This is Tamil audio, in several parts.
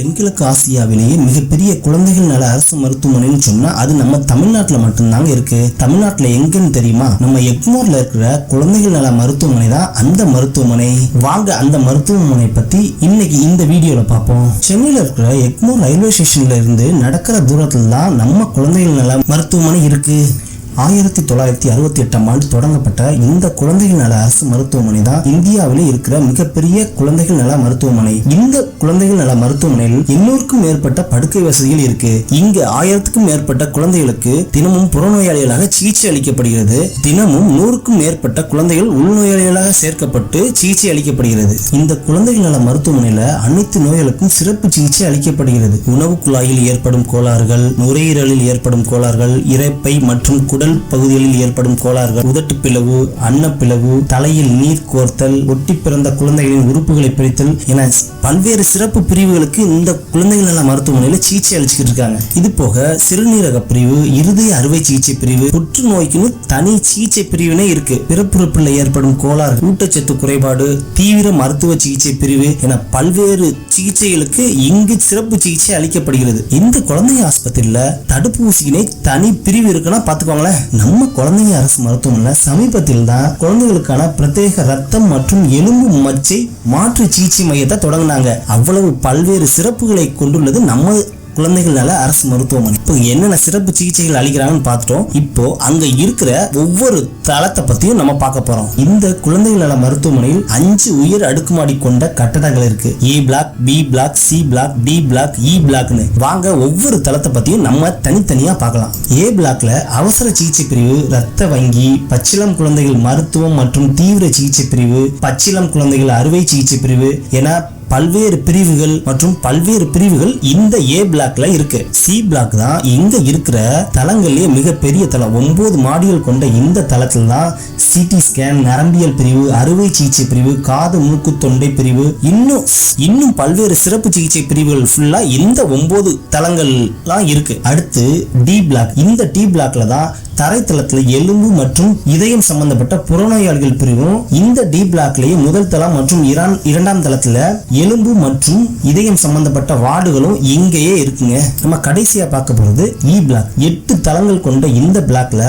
தென்கிழக்கு ஆசியாவிலேயே மிகப்பெரிய குழந்தைகள் நல அரசு மருத்துவமனைன்னு சொன்னா அது நம்ம தமிழ்நாட்டில் மட்டும்தாங்க இருக்கு. தமிழ்நாட்டில் எங்கன்னு தெரியுமா? நம்ம எக்மோர்ல இருக்கிற குழந்தைகள் நல மருத்துவமனை தான் அந்த மருத்துவமனை. வாங்க அந்த மருத்துவமனை பத்தி இன்னைக்கு இந்த வீடியோல பார்ப்போம். சென்னையில இருக்கிற எக்மோர் ரயில்வே ஸ்டேஷன்ல இருந்து நடக்கிற தூரத்துல தான் நம்ம குழந்தைகள் நல மருத்துவமனை இருக்கு. ஆயிரத்தி தொள்ளாயிரத்தி அறுபத்தி எட்டாம் ஆண்டு தொடங்கப்பட்ட இந்த குழந்தைகள் நல அரசு மருத்துவமனை தான் இந்தியாவிலே இருக்கிற மிகப்பெரிய குழந்தைகள் நல மருத்துவமனை. இந்த குழந்தைகள் நல மருத்துவமனையில் எண்ணூறுக்கும் மேற்பட்ட படுக்கை வசதிகள் இருக்கு. இங்கு ஆயிரத்துக்கும் மேற்பட்ட குழந்தைகளுக்கு தினமும் புறநோயாளிகளாக சிகிச்சை அளிக்கப்படுகிறது. தினமும் நூறுக்கும் மேற்பட்ட குழந்தைகள் உள்நோயாளிகளாக சேர்க்கப்பட்டு சிகிச்சை அளிக்கப்படுகிறது. இந்த குழந்தைகள் நல மருத்துவமனையில அனைத்து நோய்களுக்கும் சிறப்பு சிகிச்சை அளிக்கப்படுகிறது. உணவு குழாயில் ஏற்படும் கோளாறுகள் நுரையீரலில் ஏற்படும் கோளாறுகள் இறைப்பை மற்றும் குடல் பகுதிகளில் ஏற்படும் கோளாறுகள் உதட்டு பிளவு அன்னப்பிளவு தலையில் நீர் கோர்த்தல் ஒட்டி பிறந்த குழந்தைகளின் உறுப்புகளை பிரித்தல் என பல்வேறு சிறப்பு பிரிவுகளுக்கு இந்த குழந்தைகள் நல மருத்துவமனையில சிகிச்சை அளிச்சுக்கிட்டு இருக்காங்க. இது போக சிறுநீரக பிரிவு இருதய அறுவை சிகிச்சை பிரிவு புற்றுநோய்க்குன்னு தனி சிகிச்சை பிரிவினே இருக்கு. பிறப்புறுப்பில் ஏற்படும் கோளாறு ஊட்டச்சத்து குறைபாடு தீவிர மருத்துவ சிகிச்சை பிரிவு என பல்வேறு சிகிச்சைகளுக்கு இங்கு சிறப்பு சிகிச்சை அளிக்கப்படுகிறது. இந்த குழந்தை ஆஸ்பத்திரியில தடுப்பூசியினை தனி பிரிவு இருக்குன்னா பாத்துக்கோங்களேன். நம்ம குழந்தைங்க அரசு மருத்துவமனையில் சமீபத்தில் தான் குழந்தைகளுக்கான பிரத்யேக ரத்தம் மற்றும் எலும்பு மச்சை மாற்று சிகிச்சை மையத்தை தொடங்கினாங்க. அவ்வளவு பல்வேறு சிறப்புகளை கொண்டுள்ளது நம்ம குழந்தைகள்னால அரசு மருத்துவமனை. இப்போ என்னென்ன சிறப்பு சிகிச்சைகள் அளிக்கிறாங்கன்னு பார்த்துட்டோம். இப்போ அங்க இருக்கிற ஒவ்வொரு தளத்தை பத்தியும் நம்ம பார்க்க போறோம். இந்த குழந்தைகள் நல மருத்துவமனையில் அஞ்சு உயர் அடுக்குமாடி கொண்ட கட்டடங்கள் இருக்கு. A block B block C block D block E பிளாக்னு வாங்க ஒவ்வொரு தளத்தை பத்தியும் நம்ம தனித்தனியா பார்க்கலாம். ஏ பிளாக்ல அவசர சிகிச்சை பிரிவு ரத்த வங்கி பச்சிளம் குழந்தைகள் மருத்துவம் மற்றும் தீவிர சிகிச்சை பிரிவு பச்சிளம் குழந்தைகள் அறுவை சிகிச்சை பிரிவு என பல்வேறு பிரிவுகள் மற்றும் பல்வேறு பிரிவுகள் இந்த ஏ பிளாக்ல இருக்கு. சி பிளாக் தான் இங்க இருக்கிற தளங்கள்லயே மிகப்பெரிய தளம். ஒன்பது மாடிகள் கொண்ட இந்த தளத்தில் தான் சிடி ஸ்கேன் நரம்பியல் பிரிவு அறுவை சிகிச்சை பிரிவு காது மூக்கு தொண்டை பிரிவு இன்னும் இன்னும் பல்வேறு சிறப்பு சிகிச்சை பிரிவுகள் ஃபுல்லா இந்த ஒன்பது தளங்கள்லாம் இருக்கு. அடுத்து டி பிளாக் இந்த டி பிளாக்ல தான் தரைத்தளத்தில் எலும்பு மற்றும் இதயம் சம்பந்தப்பட்ட புறநோயாளிகள் பிரிவும் இந்த டி பிளாக்லயே முதல் தளம் மற்றும் இரண்டாம் தளத்துல எலும்பு மற்றும் இதயம் சம்பந்தப்பட்ட வார்டுகளும் இங்கேயே இருக்குங்க. நம்ம கடைசியா பார்க்க போறது e இ பிளாக் எட்டு தளங்கள் கொண்ட இந்த பிளாக்ல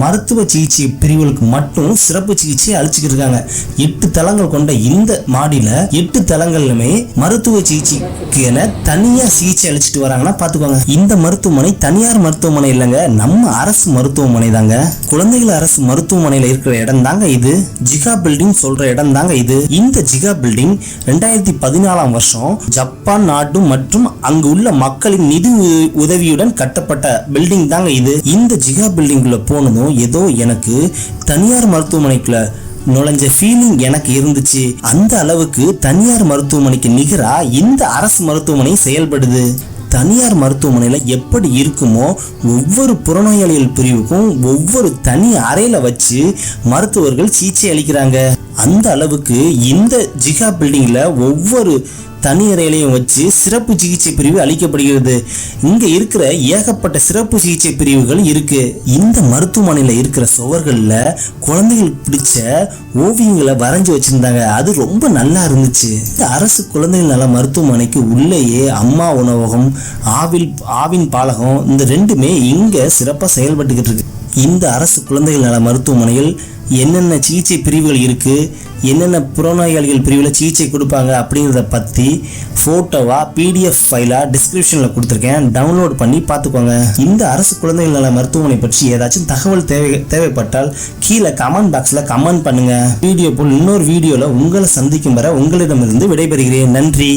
மருத்துவ சிகிச்சை பிரிவுகளுக்கு மட்டும் சிறப்பு சிகிச்சை அளிச்சுக்கிட்டு இருக்காங்க எட்டு தளங்கள் கொண்ட இந்த மாடியில எட்டு தளங்கள்லுமே மருத்துவ சிகிச்சைக்கு என தனியா சிகிச்சை அளிச்சுட்டு வராங்கன்னா பாத்துக்கோங்க. இந்த மருத்துவமனை தனியார் மருத்துவமனை இல்லைங்க. நம்ம அரசு மருத்துவமனை தாங்க. குழந்தைகள் அரசு மருத்துவமனையில இருக்கிற இடம் தாங்க இது. ஜிகா பில்டிங் சொல்ற இடம் தாங்க இது. இந்த ஜிகா பில்டிங் ரெண்டாயிரத்தி பதினாலாம் வருஷம் ஜப்பான் நாடு மற்றும் அங்கு உள்ள மக்களின் நிதி உ- உதவியுடன் கட்டப்பட்ட பில்டிங் தாங்க இது. இந்த ஜிகா பில்டிங்குள்ள போனதும் ஏதோ எனக்கு தனியார் மருத்துவமனைக்குள்ள நுழைஞ்ச ஃபீலிங் எனக்கு இருந்துச்சு. அந்த அளவுக்கு தனியார் மருத்துவமனைக்கு நிகரா இந்த அரசு மருத்துவமனை செயல்படுது. தனியார் மருத்துவமனையில எப்படி இருக்குமோ ஒவ்வொரு புறநோயாளிகள் பிரிவுக்கும் ஒவ்வொரு தனி அறையில வச்சு மருத்துவர்கள் சிகிச்சை அளிக்கிறாங்க. அந்த அளவுக்கு இந்த ஜிகா பில்டிங்ல ஒவ்வொரு தனி அறையிலையும் வச்சு சிறப்பு சிகிச்சை பிரிவு அளிக்கப்படுகிறது. இங்கே இருக்கிற ஏகப்பட்ட சிறப்பு சிகிச்சை பிரிவுகள் இருக்கு. இந்த மருத்துவமனையில் இருக்கிற சுவர்களில் குழந்தைகளுக்கு பிடிச்ச ஓவியங்களை வரைஞ்சி வச்சுருந்தாங்க. அது ரொம்ப நல்லா இருந்துச்சு. இந்த அரசு குழந்தைகள் நல மருத்துவமனைக்கு உள்ளேயே அம்மா உணவகம் ஆவில் ஆவின் பாலகம் இந்த ரெண்டுமே இங்கே சிறப்பாக செயல்பட்டுக்கிட்டு இருக்கு. இந்த அரசு குழந்தைகள் நல மருத்துவமனையில் என்னென்ன சிகிச்சை பிரிவுகள் இருக்குது என்னென்ன புறநோயாளிகள் பிரிவில் சிகிச்சை கொடுப்பாங்க அப்படிங்கிறத பற்றி ஃபோட்டோவாக பிடிஎஃப் ஃபைலாக டிஸ்கிரிப்ஷனில் கொடுத்துருக்கேன். டவுன்லோட் பண்ணி பார்த்துக்கோங்க. இந்த அரசு குழந்தைகள் நல மருத்துவமனை பற்றி ஏதாச்சும் தகவல் தேவை தேவைப்பட்டால் கீழே கமெண்ட் பாக்ஸில் கமெண்ட் பண்ணுங்கள் வீடியோ போல் இன்னொரு வீடியோவில் உங்களை சந்திக்கும் வர உங்களிடமிருந்து விடைபெறுகிறேன். நன்றி.